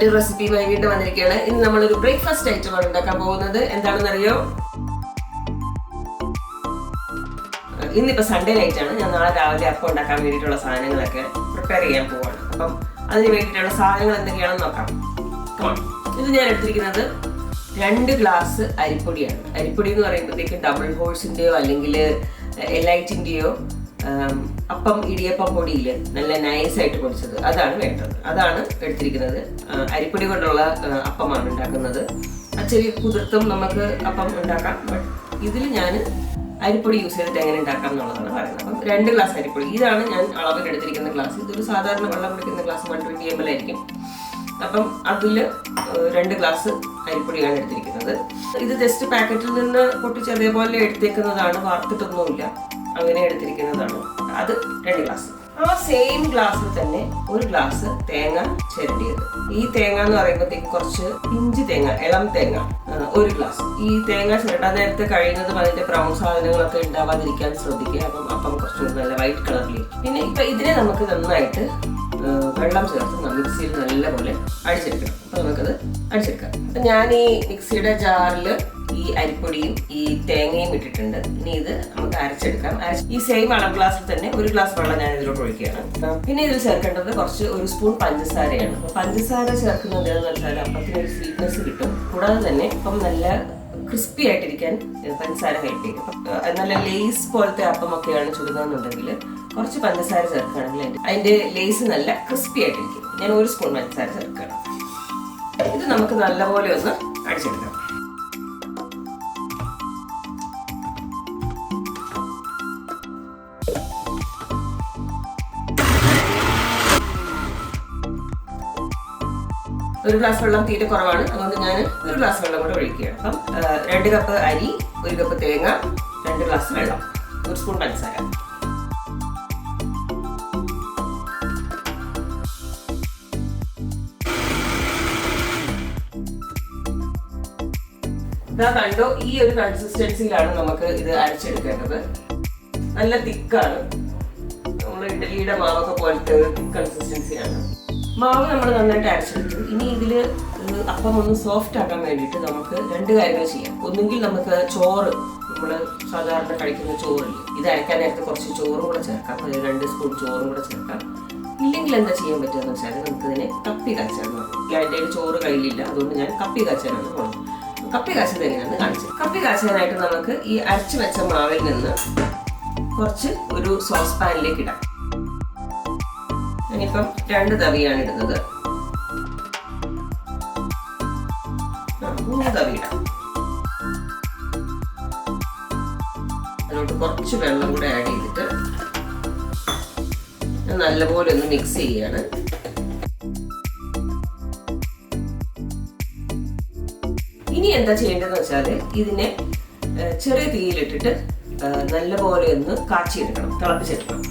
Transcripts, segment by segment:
മറ്റൊരു റെസിപ്പിയുമായി വീണ്ടും വന്നിരിക്കുകയാണ്. ഇന്ന് നമ്മളൊരു ബ്രേക്ക്ഫാസ്റ്റ് ഐറ്റമാണ് ഉണ്ടാക്കാൻ പോകുന്നത്. എന്താണെന്നറിയോ? ഇന്നിപ്പോ സൺഡേ നൈറ്റ് ആണ്. ഞാൻ നാളെ രാവിലെ അപ്പം ഉണ്ടാക്കാൻ വേണ്ടിയിട്ടുള്ള സാധനങ്ങളൊക്കെ പ്രിപ്പയർ ചെയ്യാൻ പോവാണ്. അപ്പം അതിന് വേണ്ടിയിട്ടുള്ള സാധനങ്ങൾ എന്തൊക്കെയാണെന്ന് നോക്കാം. ഇത് ഞാൻ എടുത്തിരിക്കുന്നത് രണ്ട് ഗ്ലാസ് അരിപ്പൊടിയാണ്. അരിപ്പൊടി എന്ന് പറയുമ്പോഴത്തേക്കും ഡബിൾ ഹോഴ്സിന്റെയോ അല്ലെങ്കിൽ എലൈറ്റിന്റെയോ അപ്പം ഇടിയപ്പം പൊടിയിൽ നല്ല നൈസായിട്ട് പൊടിച്ചത്. അതാണ് വേണ്ടത്. അതാണ് എടുത്തിരിക്കുന്നത്. അരിപ്പൊടി കൊണ്ടുള്ള അപ്പമാണ് ഉണ്ടാക്കുന്നത്. അച്ചടി കുതിർത്തും നമുക്ക് അപ്പം ഉണ്ടാക്കാം. ബട്ട് ഇതിൽ ഞാൻ അരിപ്പൊടി യൂസ് ചെയ്തിട്ട് എങ്ങനെ ഉണ്ടാക്കാം എന്നുള്ളതാണ് പറയുന്നത്. അപ്പം രണ്ട് ഗ്ലാസ് അരിപ്പൊടി. ഇതാണ് ഞാൻ അളവിൽ എടുത്തിരിക്കുന്ന ഗ്ലാസ് ഇതൊരു സാധാരണ വെള്ളം കുടിക്കുന്ന glass one twenty M L ആയിരിക്കും. അപ്പം അതിൽ രണ്ട് ഗ്ലാസ് അരിപ്പൊടിയാണ് എടുത്തിരിക്കുന്നത്. ഇത് ജസ്റ്റ് പാക്കറ്റിൽ നിന്ന് പൊട്ടിച്ച് അതേപോലെ എടുത്തേക്കുന്നതാണ്. വാർത്തിട്ടൊന്നുമില്ല. അങ്ങനെ എടുത്തിരിക്കുന്നതാണ്. അത് രണ്ട് ഗ്ലാസ് ആ സെയിം ഗ്ലാസ്സിൽ തന്നെ ഒരു ഗ്ലാസ് തേങ്ങ ചിരണ്ടിയത്. ഈ തേങ്ങ എന്ന് പറയുമ്പോഴത്തേക്ക് കുറച്ച് ഇഞ്ചി തേങ്ങ ഇളം തേങ്ങ ഒരു ഗ്ലാസ് ഈ തേങ്ങ ചിരണ്ടാൻ നേരത്തെ കഴിയുന്നതും അതിന്റെ ബ്രൗൺ സാധനങ്ങളൊക്കെ ഉണ്ടാവാതിരിക്കാൻ ശ്രദ്ധിക്കുക. അപ്പം അപ്പം കുറച്ച് നല്ല വൈറ്റ് കളറിൽ പിന്നെ ഇപ്പൊ ഇതിനെ നമുക്ക് നന്നായിട്ട് വെള്ളം ചേർത്ത് മിക്സിയിൽ നല്ലപോലെ അടിച്ചെടുക്കണം. അപ്പൊ നമുക്കത് അടിച്ചെടുക്കാം. അപ്പൊ ഞാൻ ഈ മിക്സിയുടെ ജാറിൽ ഈ അരിപ്പൊടിയും ഈ തേങ്ങയും ഇട്ടിട്ടുണ്ട്. ഇനി ഇത് നമുക്ക് അരച്ചെടുക്കാം. ഈ സെയിം അളവ് ഗ്ലാസ്സിൽ തന്നെ ഒരു ഗ്ലാസ് വെള്ളം ഞാൻ ഇതിലോട്ട് ഒഴിക്കുകയാണ്. പിന്നെ ഇതിൽ ചേർക്കേണ്ടത് കുറച്ച് ഒരു സ്പൂൺ പഞ്ചസാരയാണ്. പഞ്ചസാര ചേർക്കുന്നത് എന്താണെന്ന് വെച്ചാൽ അപ്പത്തിന് ഒരു സ്വീറ്റ്നെസ് കിട്ടും. കൂടാതെ തന്നെ ഇപ്പം നല്ല ക്രിസ്പി ആയിട്ടിരിക്കാൻ പഞ്ചസാര ഹെൽപ്പ് ചെയ്യും. നല്ല ലേസ് പോലത്തെ അപ്പമൊക്കെയാണ് ചുടുന്നതെന്നുണ്ടെങ്കിൽ കുറച്ച് പഞ്ചസാര ചേർക്കുകയാണെങ്കിൽ അതിന്റെ ലേസ് നല്ല ക്രിസ്പി ആയിട്ടിരിക്കും. ഞാൻ ഒരു സ്പൂൺ പഞ്ചസാര ചേർക്കണം ഇത് നമുക്ക് നല്ലപോലെ ഒന്ന് അടിച്ചെടുക്കാം. ഒരു ഗ്ലാസ് വെള്ളം തീരെ കുറവാണ്. അതുകൊണ്ട് ഞാൻ ഒരു ഗ്ലാസ് വെള്ളം കൂടെ ഒഴിക്കുകയാണ്. അപ്പം രണ്ട് കപ്പ് അരി ഒരു കപ്പ് തേങ്ങ രണ്ട് ഗ്ലാസ് വെള്ളം. ഒരു സ്പൂൺ പഞ്ചസാര. കണ്ടോ ഈ ഒരു കൺസിസ്റ്റൻസിയിലാണ് നമുക്ക് ഇത് അരച്ചെടുക്കേണ്ടത്. നല്ല തിക്കാണ് നമ്മൾ ഇഡലിയുടെ മാവൊക്കെ പോലത്തെ കൺസിസ്റ്റൻസിയാണ് മാവ് നമ്മൾ നന്നായിട്ട് അരച്ചെടുത്തു. ഇനി ഇതിൽ അപ്പം ഒന്ന് സോഫ്റ്റ് ആക്കാൻ വേണ്ടിയിട്ട് നമുക്ക് രണ്ട് കാര്യങ്ങൾ ചെയ്യാം. ഒന്നുകിൽ നമുക്ക് ചോറ് നമ്മൾ സാധാരണ കഴിക്കുന്ന ചോറില്ല ഇത് അരക്കാൻ നേരത്തെ കുറച്ച് ചോറും കൂടെ ചേർക്കാം. ഒരു രണ്ട് സ്പൂൺ ചോറും കൂടെ ചേർക്കാം. ഇല്ലെങ്കിൽ എന്താ ചെയ്യാൻ പറ്റുമെന്ന് വെച്ചാൽ നമുക്ക് ഇതിനെ കപ്പി കാച്ചാന്ന് പറഞ്ഞു ചോറ് കയ്യിലില്ല അതുകൊണ്ട് ഞാൻ കപ്പി കാച്ചാനാണ് പോകുന്നത് കപ്പി കാച്ചത് തന്നെയാണ് കാണിച്ചത് കപ്പി കാച്ചാനായിട്ട് നമുക്ക് ഈ അരച്ചു വെച്ച മാവിൽ നിന്ന് കുറച്ച് ഒരു സോസ് പാനിലേക്ക് ഇടാം. ഞാനിപ്പം രണ്ട് തവിയാണ് ഇടുന്നത്. മൂന്ന് തവി ഇടാം അതിലോട്ട് കുറച്ച് വെള്ളം കൂടെ ആഡ് ചെയ്തിട്ട് നല്ലപോലെ ഒന്ന് മിക്സ് ചെയ്യാണ്. ഇനി എന്താ ചെയ്യേണ്ടതെന്ന് വെച്ചാൽ ഇതിനെ ചെറിയ തീയിലിട്ടിട്ട് നല്ലപോലെ ഒന്ന് കാച്ചിയെടുക്കണം തിളപ്പിച്ചെടുക്കണം.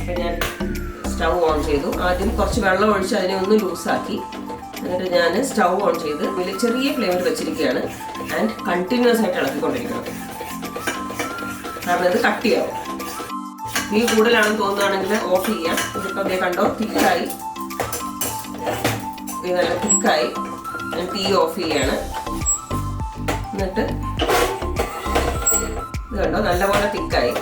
അപ്പൊ ഞാൻ സ്റ്റൗ ഓൺ ചെയ്തു. ആദ്യം കുറച്ച് വെള്ളം ഒഴിച്ച് അതിനെ ഒന്ന് ലൂസാക്കി. എന്നിട്ട് ഞാൻ സ്റ്റൗ ഓൺ ചെയ്ത് ഇതിൽ ചെറിയ ഫ്ലെയിമിൽ വെച്ചിരിക്കുകയാണ്. ആൻഡ് കണ്ടിന്യൂസ് ആയിട്ട് ഇളക്കിക്കൊണ്ടിരിക്കണം. കാരണം ഇത് കട്ടിയാവും തീ കൂടുതലാണെന്ന് തോന്നുകയാണെങ്കിൽ ഓഫ് ചെയ്യാം. ഇതിപ്പോൾ അതേ കണ്ടോ തിക്കായി നല്ല തിക്കായി ഞാൻ തീ ഓഫ് ചെയ്യാണ്. എന്നിട്ട് ഇത് കണ്ടോ നല്ലപോലെ തിക്കായി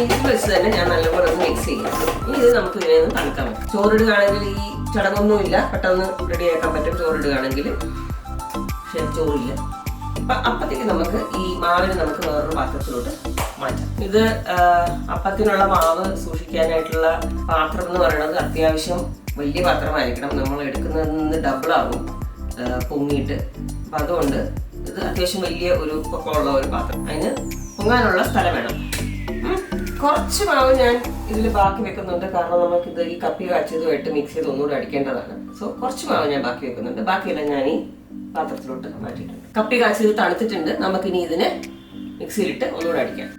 ഇത് വെച്ച് തന്നെ ഞാൻ നല്ലപോലെ ഒന്ന് മിക്സ് ചെയ്യാം. ഇനി ഇത് നമുക്ക് ഇതിനെ ഒന്ന് തണുക്കാൻ പറ്റും. ചോറിടുകയാണെങ്കിൽ ഈ ചടങ്ങൊന്നുമില്ല. പെട്ടെന്ന് റെഡിയാക്കാൻ പറ്റും ചോറിടുകയാണെങ്കിൽ. പക്ഷെ ചോറില്ല. അപ്പൊ അപ്പത്തേക്ക് നമുക്ക് ഈ മാവിന് നമുക്ക് വേറൊരു പാത്രത്തിലോട്ട് മാറ്റാം. ഇത് അപ്പത്തിനുള്ള മാവ് സൂക്ഷിക്കാനായിട്ടുള്ള പാത്രം എന്ന് പറയുന്നത് അത്യാവശ്യം വലിയ പാത്രമായിരിക്കണം. നമ്മൾ എടുക്കുന്നതിൽ നിന്ന് ആ, പൊങ്ങിയിട്ട്. അപ്പം അതുകൊണ്ട് ഇത് അത്യാവശ്യം വലിയ ഒരു പൊക്കമുള്ള ഒരു പാത്രം. അതിന് പൊങ്ങാനുള്ള സ്ഥലം വേണം. കുറച്ച് മാവ് ഞാൻ ഇതിൽ ബാക്കി വെക്കുന്നുണ്ട്. കാരണം നമുക്കിത് ഈ കപ്പി കാച്ചതുമായിട്ട് മിക്സ് ചെയ്ത് ഒന്നുകൂടെ അടിക്കേണ്ടതാണ്. സോ കുറച്ച് മാവ് ഞാൻ ബാക്കി വെക്കുന്നുണ്ട്. ബാക്കിയെല്ലാം ഞാൻ ഈ പാത്രത്തിലോട്ട് മാറ്റിയിട്ടുണ്ട്. കപ്പി കാച്ചത് തണുത്തിട്ടുണ്ട്. നമുക്കിനി ഇതിനെ മിക്സിയിലിട്ട് ഒന്നുകൂടെ അടിക്കാം.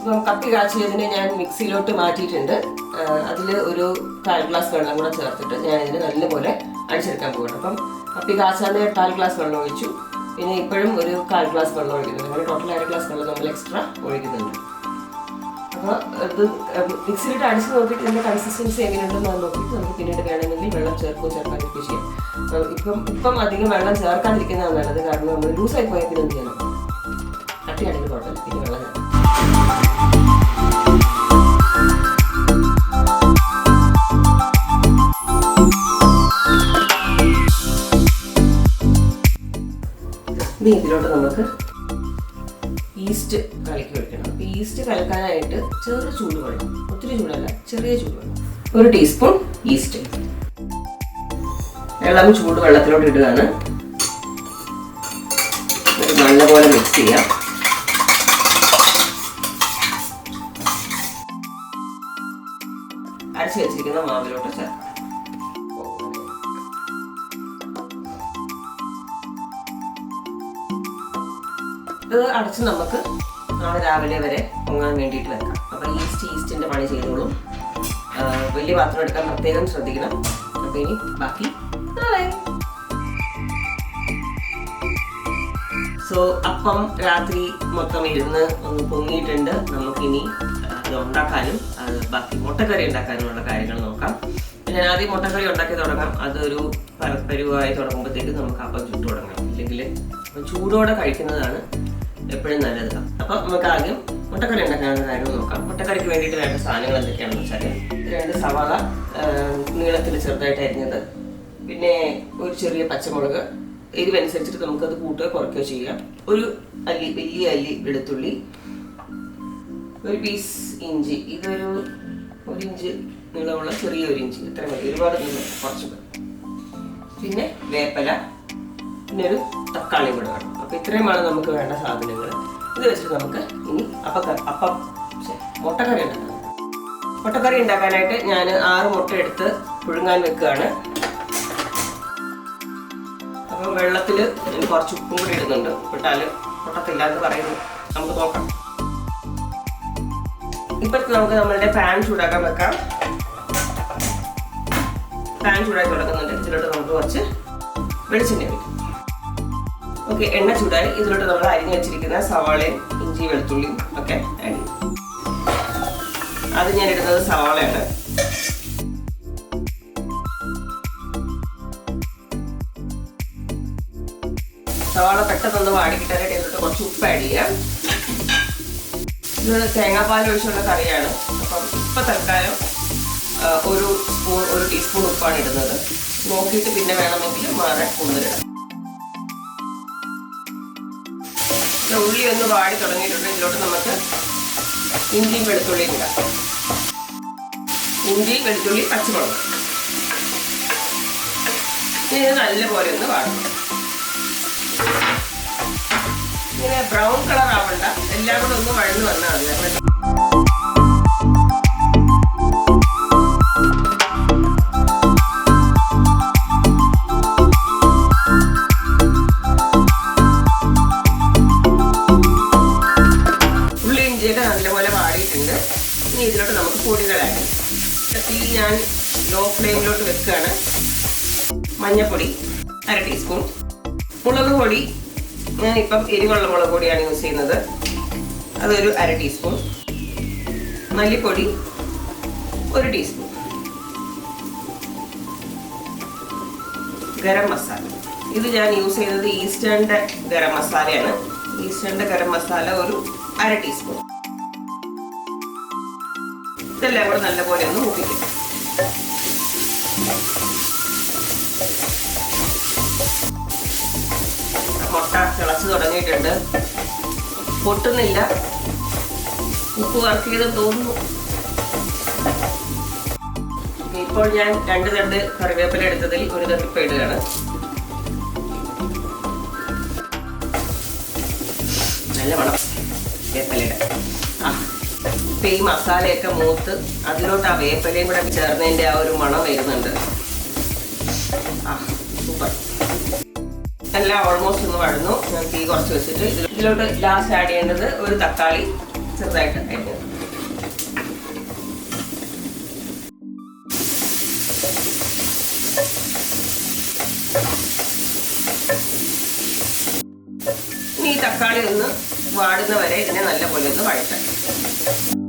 ഇപ്പം കപ്പി കാച്ചിയതിനെ ഞാൻ മിക്സിയിലോട്ട് മാറ്റിയിട്ടുണ്ട്. അതിൽ ഒരു കാൽ ഗ്ലാസ് വെള്ളം കൂടെ ചേർത്തിട്ട് ഞാൻ ഇതിന് നല്ലപോലെ അടിച്ചെടുക്കാൻ പോകണം അപ്പം കപ്പി കാച്ചാൻ കാൽ ഗ്ലാസ് വെള്ളം ഒഴിച്ചു. പിന്നെ ഇപ്പോഴും ഒരു കാൽ ഗ്ലാസ് വെള്ളം ഒഴിക്കുന്നുണ്ട്. നമ്മൾ ടോട്ടൽ അര ഗ്ലാസ് വെള്ളം നമ്മൾ എക്സ്ട്രാ ഒഴിക്കുന്നുണ്ട്. അപ്പോൾ ഇത് മിക്സിയിലിട്ട് അടിച്ച് നോക്കിയിട്ട് ഇതിന്റെ കൺസിസ്റ്റൻസി എങ്ങനെയുണ്ടെന്ന് നോക്കിയിട്ട് നമുക്ക് പിന്നീട് വേണമെങ്കിൽ വെള്ളം ചേർക്കുകയോ കൃഷി ചെയ്യാം. ഇപ്പം ഇപ്പം അധികം വെള്ളം ചേർക്കാതിരിക്കുന്നതാണ് നല്ലത്. കാരണം നമ്മൾ ലൂസായി പോയാൽ പിന്നെ എന്ത് ചെയ്യണം കട്ടിയാണെങ്കിൽ കുഴപ്പമില്ല. പിന്നെ വെള്ളം ചേർക്കാം. ഇനി ഇതിലോട്ട് നമുക്ക് ഈസ്റ്റ് കലക്കി വെക്കണം. അപ്പോൾ ഈസ്റ്റ് കലക്കാനായിട്ട് ചെറിയ ചൂടുവെള്ളം ഒത്തിരി ചൂടല്ല ചെറിയ ചൂടുവെള്ളം ഒരു ടീസ്പൂൺ ഈസ്റ്റ് വെള്ളം ചൂടുവെള്ളത്തിലോട്ട് ഇടുകയാണ്. നല്ലപോലെ മിക്സ് ചെയ്യാം. അരച്ച് വെച്ചിരിക്കുന്ന മാവിലോട്ട് ചേർക്കാം. ഇത് അടച്ച് നമുക്ക് നാളെ രാവിലെ വരെ പൊങ്ങാൻ വേണ്ടിയിട്ട് വെക്കാം. അപ്പോൾ ഈസ്റ്റ് ഈസ്റ്റിന്റെ പണി ചെയ്തോളും. വലിയ പാത്രം എടുക്കാൻ പ്രത്യേകം ശ്രദ്ധിക്കണം. അപ്പോൾ ഇനി ബാക്കി നാളെ. സോ അപ്പം രാത്രി മൊത്തം ഇരുന്ന് ഒന്ന് പൊങ്ങിയിട്ടുണ്ട്. നമുക്കിനി അത് ഉണ്ടാക്കാനും അത് ബാക്കി മുട്ടക്കറി ഉണ്ടാക്കാനുമുള്ള കാര്യങ്ങൾ നോക്കാം. ഞാൻ ആദ്യം മുട്ടക്കറി ഉണ്ടാക്കി തുടങ്ങാം. അതൊരു പരപ്പരുവായി തുടങ്ങുമ്പോഴത്തേക്ക് നമുക്ക് അപ്പം ചുട്ടു തുടങ്ങാം. ഇല്ലെങ്കിൽ ചൂടോടെ കഴിക്കുന്നതാണ് എപ്പോഴും നല്ലതാണ് അപ്പോൾ നമുക്ക് ആദ്യം മുട്ടക്കറി ഉണ്ടാക്കാനുള്ള കാര്യങ്ങൾ നോക്കാം. മുട്ടക്കറിക്ക് വേണ്ടിയിട്ട് വേണ്ട സാധനങ്ങൾ എന്തൊക്കെയാണെന്ന് വെച്ചാൽ രണ്ട് സവാള നീളത്തിൽ ചെറുതായിട്ട് അരിഞ്ഞത്. പിന്നെ ഒരു ചെറിയ പച്ചമുളക്. എരിവനുസരിച്ചിട്ട് നമുക്കത് കൂട്ടുകയോ കുറയ്ക്കുകയോ ചെയ്യാം. ഒരു അല്ലി വലിയ അല്ലി വെളുത്തുള്ളി ഒരു പീസ് ഇഞ്ചി. ഇതൊരു ഒരു ഇഞ്ച് നീളമുള്ള ചെറിയ ഒരു ഇഞ്ചി. ഇത്ര മതി. ഒരുപാട് നീളം കുറച്ച് പിന്നെ വേപ്പല പിന്നെ ഒരു തക്കാളി കൂടെ വേണം. അപ്പൊ ഇത്രയുമാണ് നമുക്ക് വേണ്ട സാധനങ്ങൾ ഇത് വെച്ചിട്ട് നമുക്ക് ഇനി അപ്പം അപ്പം മുട്ടക്കറി ഉണ്ടാക്കാം. മുട്ടക്കറി ഉണ്ടാക്കാനായിട്ട് ഞാൻ ആറ് മുട്ട എടുത്ത് പുഴുങ്ങാൻ വെക്കുകയാണ് അപ്പോൾ വെള്ളത്തിൽ ഞാൻ കുറച്ച് ഉപ്പും കൂടി ഇടുന്നുണ്ട്. ഇട്ടാൽ പൊട്ടത്തില്ല എന്ന് പറയുന്നു. നമുക്ക് നോക്കാം. ഇപ്പോഴത്തെ നമുക്ക് നമ്മളുടെ പാൻ ചൂടാക്കാൻ വെക്കാം. പാൻ ചൂടാക്കി തുടങ്ങുന്നുണ്ട് ഇതിലോട്ട് നമുക്ക് കുറച്ച് വെളിച്ചെണ്ണ ഒഴിക്കും ഓക്കെ എണ്ണ ചൂടായി. ഇതിലോട്ട് നമ്മൾ അരിഞ്ഞു വെച്ചിരിക്കുന്ന സവാളയും ഇഞ്ചി വെളുത്തുള്ളിയും ഒക്കെ അത് ഞാൻ ഇടുന്നത് സവാളയാണ്. സവാള പെട്ടെന്ന് വാടി കിട്ടാനായിട്ട് ഇതിലോട്ട് കുറച്ച് ഉപ്പ് ആഡ് ചെയ്യാം. ഇത് തേങ്ങാപ്പാൽ ഒഴിച്ചുള്ള കറിയാണ്. അപ്പം ഇപ്പം തൽക്കാലം ഒരു സ്പൂൺ ഒരു ടീസ്പൂൺ ഉപ്പാണ് ഇടുന്നത്. നോക്കിയിട്ട് പിന്നെ വേണമെങ്കിൽ മാറാൻ കൂടുതലിടാം ഉള്ളി ഒന്ന് വാടി തുടങ്ങിയിട്ടുണ്ട്. ഇതിലോട്ട് നമുക്ക് ഇഞ്ചി വെളുത്തുള്ളിയും ഇടാം. ഇഞ്ചി വെളുത്തുള്ളി പച്ചമുളക്. ഇത് നല്ലപോലെ ഒന്ന് വാടണം. ഇങ്ങനെ ബ്രൗൺ കളർ ആവണ്ട എല്ലാം കൂടെ ഒന്ന് വഴന്ന് വന്നാൽ മതി. ഞാൻ ഇപ്പം എരിവുള്ള മുളക് പൊടിയാണ് യൂസ് ചെയ്യുന്നത്. അതൊരു അര ടീസ്പൂൺ മല്ലിപ്പൊടി ഒരു ടീസ്പൂൺ ഗരം മസാല. ഇത് ഞാൻ യൂസ് ചെയ്യുന്നത് ഈസ്റ്റേണിന്റെ ഗരം മസാലയാണ്. ഈസ്റ്റേണിന്റെ ഗരം മസാല ഒരു അര ടീസ്പൂൺ ഇതെല്ലാം കൂടെ നല്ലപോലെ ഒന്ന് മൂപ്പിക്കും. തിളച്ച് തുടങ്ങിയിട്ടുണ്ട്. പൊട്ടുന്നില്ല. ഉപ്പ് വർക്ക് ചെയ്ത് തോന്നുന്നു. ഇപ്പോൾ ഞാൻ രണ്ട് തണ്ട് കറിവേപ്പില എടുത്തതിൽ ഒരു തണ്ടിപ്പ ഇടുകയാണ്. നല്ല മണം വേപ്പിലയുടെ ആ. ഈ മസാലയൊക്കെ മൂത്ത് അതിലോട്ട് ആ വേപ്പിലയും കൂടെ ചേർന്നതിന്റെ ആ ഒരു മണം വരുന്നുണ്ട്. എല്ലാം ഓൾമോസ്റ്റ് ഒന്ന് വഴന്നു. ഞാൻ തീ കുറച്ച് വെച്ചിട്ട് ഇതിലോട്ട് ലാസ്റ്റ് ആഡ് ചെയ്യേണ്ടത് ഒരു തക്കാളി ചെറുതായിട്ട് ഈ തക്കാളി ഒന്ന് വാടുന്ന വരെ ഇതിനെ നല്ലപോലെ ഒന്ന് വഴറ്റാം.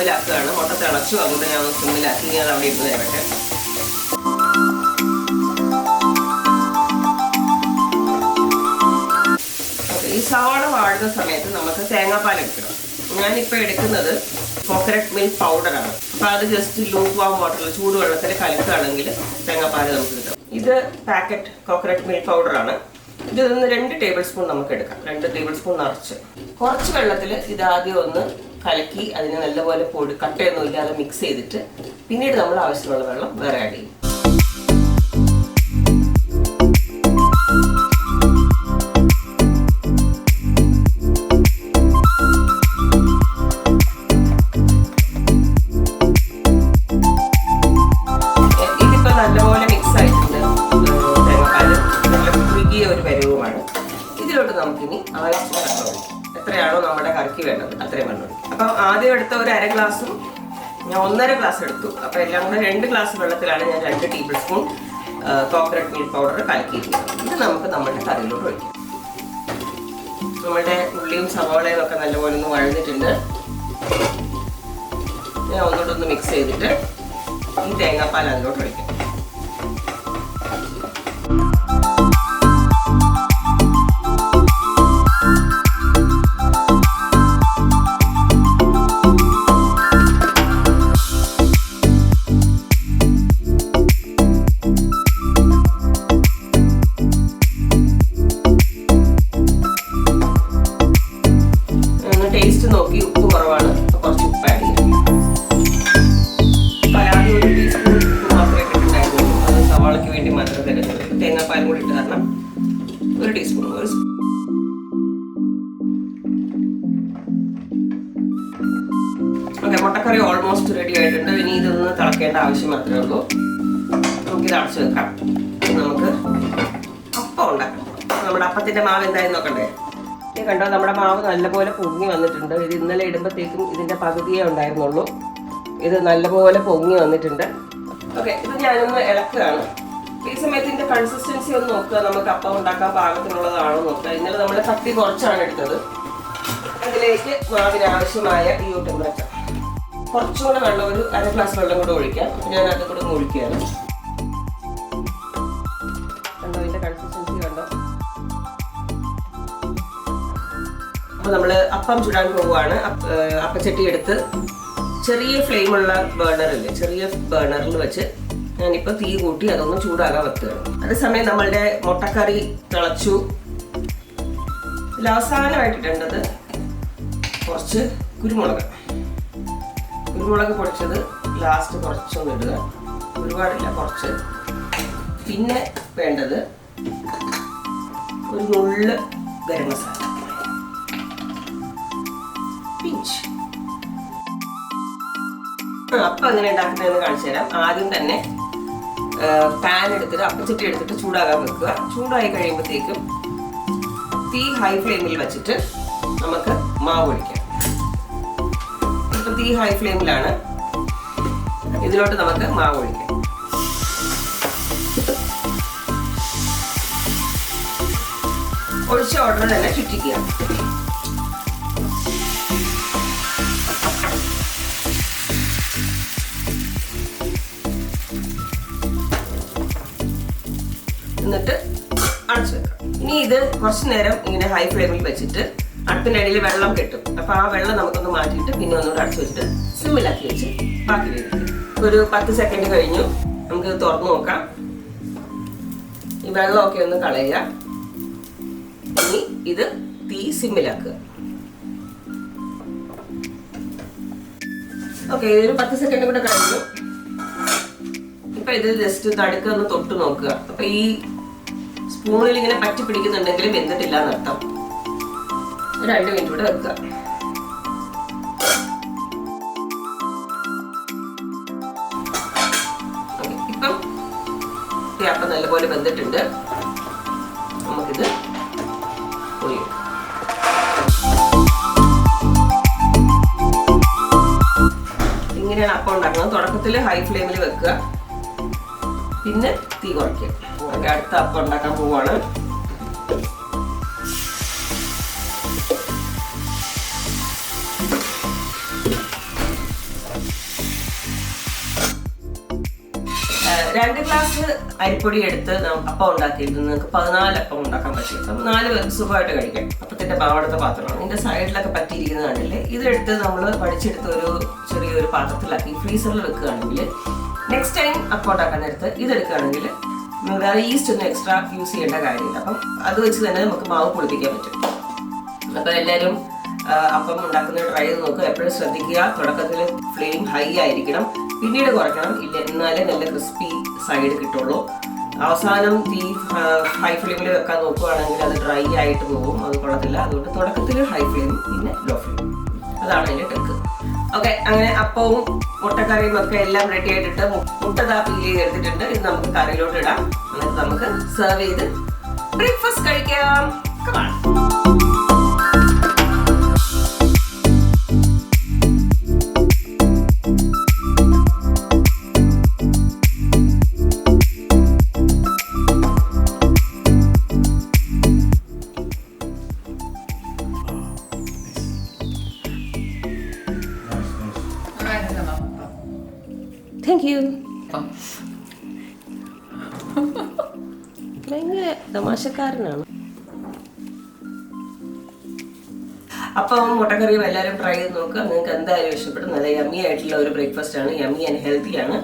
സിമ്മിലാക്കുകയാണ്. മുട്ട തിളച്ചു അതുകൊണ്ട് ഞാൻ സിമ്മിലാക്കി ഞാൻ അവിടെ ഇരുന്ന് തരട്ടെ ഈ സവാള വാഴുന്ന സമയത്ത് നമുക്ക് തേങ്ങാപ്പാൽ എടുക്കണം. ഞാനിപ്പോൾ എടുക്കുന്നത് കോക്കനട്ട് മിൽക്ക് പൗഡറാണ് അപ്പം അത് ജസ്റ്റ് ലൂക്ക് വാം വാട്ടറിൽ ചൂടുവെള്ളത്തിൽ കലക്കുകയാണെങ്കിൽ തേങ്ങാപ്പാൽ നമുക്ക് കിട്ടും. ഇത് പാക്കറ്റ് കോക്കനട്ട് മിൽക്ക് പൗഡറാണ് ഇതിൽ നിന്ന് രണ്ട് ടേബിൾ സ്പൂൺ നമുക്ക് എടുക്കാം. രണ്ട് ടേബിൾ സ്പൂൺ നിറച്ച്. കുറച്ച് വെള്ളത്തിൽ ഇത് ആദ്യം ഒന്ന് കലക്കി അതിനെ നല്ലപോലെ പൊടി കട്ടയൊന്നും ഇല്ലാതെ മിക്സ് ചെയ്തിട്ട് പിന്നീട് നമ്മൾ ആവശ്യമുള്ള വെള്ളം വേറെ ആഡ് ചെയ്യും. ഒരു പരുവമാണ്. ഇതിലോട്ട് നമുക്കിനി ഒഴിക്കാം. എത്രയാണോ നമ്മുടെ കറിക്ക് വേണ്ടത് അത്രയും വെള്ളം ഒഴിക്കും. അപ്പം ആദ്യം എടുത്ത ഒരു അര ഗ്ലാസ്സും ഞാൻ ഒന്നര ഗ്ലാസ് എടുത്തു. അപ്പോൾ എല്ലാം കൂടെ രണ്ട് ഗ്ലാസ് വെള്ളത്തിലാണ് ഞാൻ രണ്ട് table spoon coconut milk powder കലക്കിയിരിക്കുന്നത്. ഇത് നമുക്ക് നമ്മുടെ കറിയിലോട്ട് ഒഴിക്കാം. നമ്മുടെ ഉള്ളിയും സവാളയും ഒക്കെ നല്ലപോലെ ഒന്ന് വഴഞ്ഞിട്ടുണ്ട് ഞാൻ ഒന്നുകൂടെ ഒന്ന് മിക്സ് ചെയ്തിട്ട് ഈ തേങ്ങാപ്പാൽ അതിലോട്ട് ഒഴിക്കാം. മുട്ടക്കറി ഓൾമോസ്റ്റ് റെഡി ആയിട്ടുണ്ട്. ഇനി ഇതൊന്ന് തിളക്കേണ്ട ആവശ്യം മാത്രമേ ഉള്ളൂ. നമുക്കിത് അടച്ചു വെക്കാം. നമുക്ക് അപ്പം ഉണ്ടാക്കാം. നമ്മുടെ അപ്പത്തിന്റെ മാവ് എന്തായാലും നോക്കണ്ടേ? ഇത് കണ്ടോ? നമ്മുടെ മാവ് നല്ലപോലെ പൊങ്ങി വന്നിട്ടുണ്ട്. ഇത് ഇന്നലെ ഇടുമ്പോഴത്തേക്കും ഇതിന്റെ പകുതിയേ ഉണ്ടായിരുന്നുള്ളൂ. ഇത് നല്ലപോലെ പൊങ്ങി വന്നിട്ടുണ്ട്. ഓക്കെ ഇത് ഞാനൊന്ന് ഇളക്കുകയാണ്. ഈ സമയത്ത് ഇതിന്റെ കൺസിസ്റ്റൻസി ഒന്ന് നോക്കുക. നമുക്ക് അപ്പം ഉണ്ടാക്കാൻ പാകത്തിനുള്ളതാണോ നോക്കുക. ഇന്നലെ നമ്മൾ കത്തി കുറച്ചാണ് എടുത്തത്. അതിലേക്ക് മാവിന് ആവശ്യമായ ഈ ടെമ്പറേച്ചർ കുറച്ചും കൂടെ വെള്ളം ഒരു അര ഗ്ലാസ് വെള്ളം കൂടെ ഒഴിക്കാം. ഞാൻ അത് കൂടെ ഒഴിക്കുകയാണ്. കണ്ടോ അപ്പോൾ നമ്മൾ അപ്പം ചുടാൻ പോവുകയാണ്. അപ്പച്ചട്ടി എടുത്ത് ചെറിയ ഫ്ലെയിമുള്ള ബേണറില്ലേ ചെറിയ ബേണറിൽ വെച്ച് ഞാനിപ്പോൾ തീ കൂട്ടി അതൊന്ന് ചൂടാകാൻ വെക്കുകയാണ്. അതേസമയം നമ്മളുടെ മുട്ടക്കറി തിളച്ചു. ഇതിൽ കുറച്ച് കുരുമുളക്. കുരുമുളക് പൊടിച്ചത് ലാസ്റ്റ് കുറച്ചൊന്ന് ഇടുക ഒരുപാടില്ല കുറച്ച്. പിന്നെ വേണ്ടത് ഒരു നുള്ള് ഗരം മസാല. പിഞ്ച്. അപ്പം അങ്ങനെ ഉണ്ടാക്കുന്നതെന്ന് കാണിച്ചു തരാം. ആദ്യം തന്നെ പാൻ എടുത്തിട്ട് അപ്പച്ചട്ടി എടുത്തിട്ട് ചൂടാകാൻ വെക്കുക. ചൂടായി കഴിയുമ്പോഴത്തേക്കും തീ ഹൈ ഫ്ലെയിമിൽ വെച്ചിട്ട് നമുക്ക് മാവ് ഒഴിക്കാം. തീ ഹൈ ഫ്ലെയിമിലാണ് ഇതിലോട്ട് നമുക്ക് മാവ് ഒഴിക്കാം. ഒഴിച്ച ഉടനെ തന്നെ ചുറ്റിക്കുക. എന്നിട്ട് അടച്ചു വെക്കാം ഇനി ഇത് കുറച്ച് നേരം ഇങ്ങനെ ഹൈ ഫ്ലെയിമിൽ വെച്ചിട്ട് അടുപ്പിനടിയിൽ വെള്ളം കെട്ടും. അപ്പൊ ആ വെള്ളം നമുക്കൊന്ന് മാറ്റിയിട്ട് പിന്നെ ഒന്നുകൂടെ അടച്ചു വെച്ചിട്ട് സിമ്മിലാക്കി വെച്ച് ബാക്കി വേവിക്കും ഒരു പത്ത് സെക്കൻഡ് കഴിഞ്ഞു. നമുക്ക് തുറന്നു നോക്കാം. ഈ വെള്ളമൊക്കെ ഒന്ന് കളയുക. ഇനി ഇത് തീ സിമ്മിലാക്കുക. ഓക്കെ ഇതൊരു പത്ത് സെക്കൻഡ് കൂടെ കഴിഞ്ഞു. ഇപ്പൊ ഇത് ജസ്റ്റ് തടുക്ക ഒന്ന് തൊട്ട് നോക്കുക. അപ്പൊ ഈ സ്പൂണിൽ ഇങ്ങനെ പറ്റി പിടിക്കുന്നുണ്ടെങ്കിൽ വെന്തിട്ടില്ല എന്നർത്ഥം. രണ്ട് മിനിറ്റ് കൂടെ വെക്കുക അപ്പം നല്ലപോലെ വെന്തിട്ടുണ്ട്. നമുക്കിത് ഇങ്ങനെയാണ് അപ്പം ഉണ്ടാക്കുന്നത്. തുടക്കത്തിൽ ഹൈ ഫ്ലെയിമിൽ വെക്കുക. പിന്നെ തീ കുറയ്ക്കുക. അടുത്ത അപ്പം ഉണ്ടാക്കാൻ പോവാണ്. രണ്ട് ഗ്ലാസ് അരിപ്പൊടി എടുത്ത് അപ്പം ഉണ്ടാക്കിയിരുന്നു നിങ്ങൾക്ക് പതിനാല് അപ്പം ഉണ്ടാക്കാൻ പറ്റും. അപ്പം നാല് പേർക്ക് സുഖമായിട്ട് കഴിക്കാം. അപ്പത്തിന്റെ പാവടത്തെ പാത്രമാണ്. ഇതിന്റെ സൈഡിലൊക്കെ പറ്റിയിരിക്കുന്നതാണല്ലേ ഇതെടുത്ത് നമ്മൾ വടിച്ചെടുത്ത് ഒരു ചെറിയൊരു പാത്രത്തിലാക്കി ഫ്രീസറിൽ വെക്കുകയാണെങ്കിൽ നെക്സ്റ്റ് ടൈം അപ്പം ഉണ്ടാക്കാൻ നേരത്ത് ഇതെടുക്കുകയാണെങ്കിൽ വേറെ ഈസ്റ്റ് ഒന്നും എക്സ്ട്രാ യൂസ് ചെയ്യേണ്ട കാര്യമില്ല. അപ്പം അത് വെച്ച് തന്നെ നമുക്ക് മാവ് പൊളിപ്പിക്കാൻ പറ്റും. അപ്പം എല്ലാവരും അപ്പം ഉണ്ടാക്കുന്ന ട്രൈ ചെയ്ത് നോക്കുക. എപ്പോഴും ശ്രദ്ധിക്കുക. തുടക്കത്തിൽ ഫ്ലെയിം ഹൈ ആയിരിക്കണം. പിന്നീട് കുറയ്ക്കണം. ഇല്ല എന്നാലേ നല്ല ക്രിസ്പി സൈഡ് കിട്ടുള്ളൂ. അവസാനം തീ ഹൈ ഫ്ലെയിമിൽ വെക്കാൻ നോക്കുകയാണെങ്കിൽ അത് ഡ്രൈ ആയിട്ട് പോകും. അത് കൊള്ളത്തില്ല. അതുകൊണ്ട് തുടക്കത്തിൽ ഹൈ ഫ്ലെയിം പിന്നെ ലോ ഫ്ലെയിം അതാണ് അതിന്റെ ടെക്ക് ഓക്കെ അങ്ങനെ അപ്പവും മുട്ടക്കറിയും ഒക്കെ എല്ലാം റെഡി ആയിട്ടിട്ട് മുട്ട പീൽ ചെയ്തെടുത്തിട്ടുണ്ട്. ഇത് നമുക്ക് കറിയിലോട്ട് ഇടാം. എന്നിട്ട് നമുക്ക് സെർവ് ചെയ്ത് ബ്രേക്ക്ഫാസ്റ്റ് കഴിക്കാം. Come thank you. ഭയങ്കര തമാശക്കാരനാണ്. അപ്പം മുട്ടക്കറിയും എല്ലാവരും ട്രൈ ചെയ്ത് നോക്കുക നിങ്ങൾക്ക് എന്തായാലും ഇഷ്ടപ്പെടും. നല്ല യമ്മി ആയിട്ടുള്ള ഒരു ബ്രേക്ക്ഫാസ്റ്റ് ആണ്. യമ്മി ആൻഡ് ഹെൽത്തി ആണ്.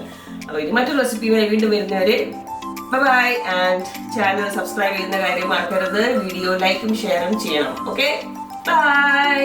അപ്പോൾ ഇനി മറ്റൊരു റെസിപ്പിയുമായി വീണ്ടും വരുന്നവരെ ബൈ ആൻഡ് ചാനൽ സബ്സ്ക്രൈബ് ചെയ്യുന്ന കാര്യം മറക്കരുത്. വീഡിയോ ലൈക്കും ഷെയറും ചെയ്യണം. Okay bye